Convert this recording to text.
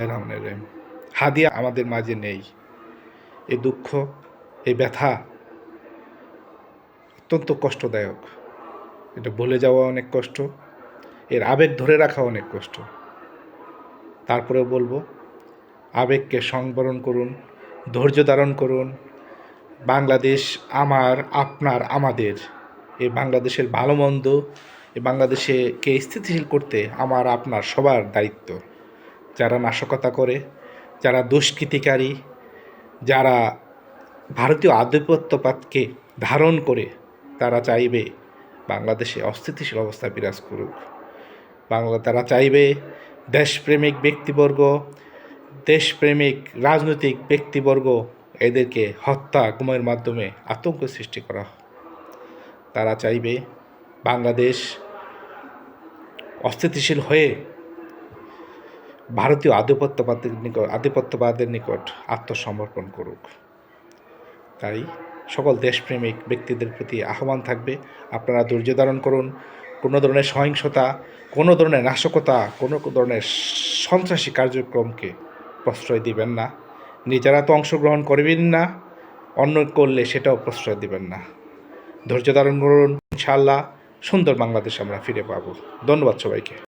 রহমানের রহিম হাদিয়া আমাদের মাঝে নেই। এই দুঃখ এই ব্যথা অত্যন্ত কষ্টদায়ক। এটা ভুলে যাওয়া অনেক কষ্ট, এর আবেগ ধরে রাখা অনেক কষ্ট। তারপরে বলব, আবেগকে সংবরণ করুন, ধৈর্য ধারণ করুন। বাংলাদেশ আমার, আপনার, আমাদের। এই বাংলাদেশের ভালো মন্দ এই বাংলাদেশে কে স্থিতিশীল করতে আমার, আপনার সবার দায়িত্ব। যারা নাশকতা করে, যারা দুষ্কৃতিকারী, যারা ভারতীয় আধিপত্যপাতকে ধারণ করে তারা চাইবে বাংলাদেশে অস্থিতিশীল অবস্থা বিরাজ করুক। বাংলা তারা চাইবে দেশপ্রেমিক ব্যক্তিবর্গ, দেশপ্রেমিক রাজনৈতিক ব্যক্তিবর্গ এদেরকে হত্যা গুমের মাধ্যমে আতঙ্ক সৃষ্টি করা তারা চাইবে বাংলাদেশ অস্থিতিশীল হয়ে ভারতীয় আধিপত্যবাদের নিকট আধিপত্যবাদের নিকট আত্মসমর্পণ করুক। তাই সকল দেশপ্রেমিক ব্যক্তিদের প্রতি আহ্বান থাকবে। আপনারা ধৈর্য ধারণ করুন। কোনো ধরনের সহিংসতা, কোনো ধরনের নাশকতা, কোনো ধরনের সন্ত্রাসী কার্যক্রমকে প্রশ্রয় দিবেন না। নিজেরা তো অংশগ্রহণ করবেন না, অন্য করলে সেটাও প্রশ্রয় দিবেন না। ধৈর্য ধারণ করুন। ইনশাআল্লাহ সুন্দর বাংলাদেশ আমরা ফিরে পাবো। ধন্যবাদ সবাইকে।